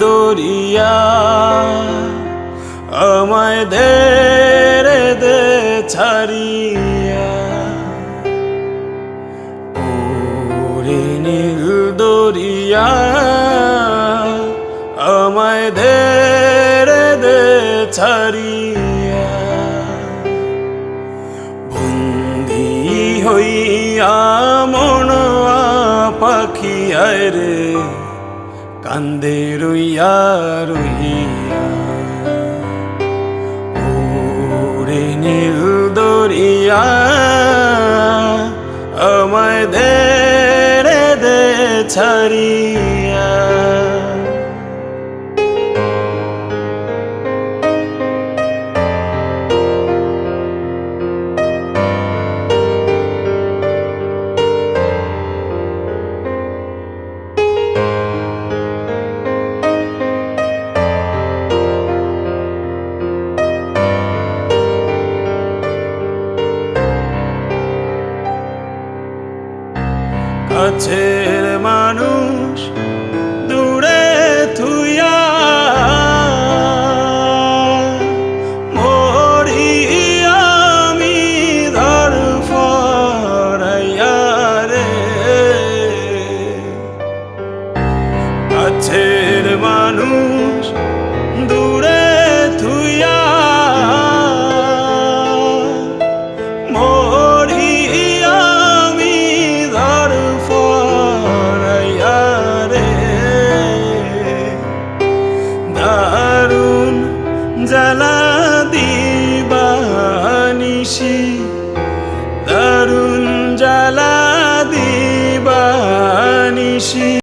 দরিয়া আমায় দে রে দে ছাড়িয়া। ওরে দরিয়া আমায় দে রে দে ছাড়িয়া। বন্দি হইয়া মনোয়া পাখি রে, কান্দে রইয়া রইয়া ওরে নীল দরিয়া আমায় দে রে দে ছাড়িয়া কাছে on খেলা দিবানিশি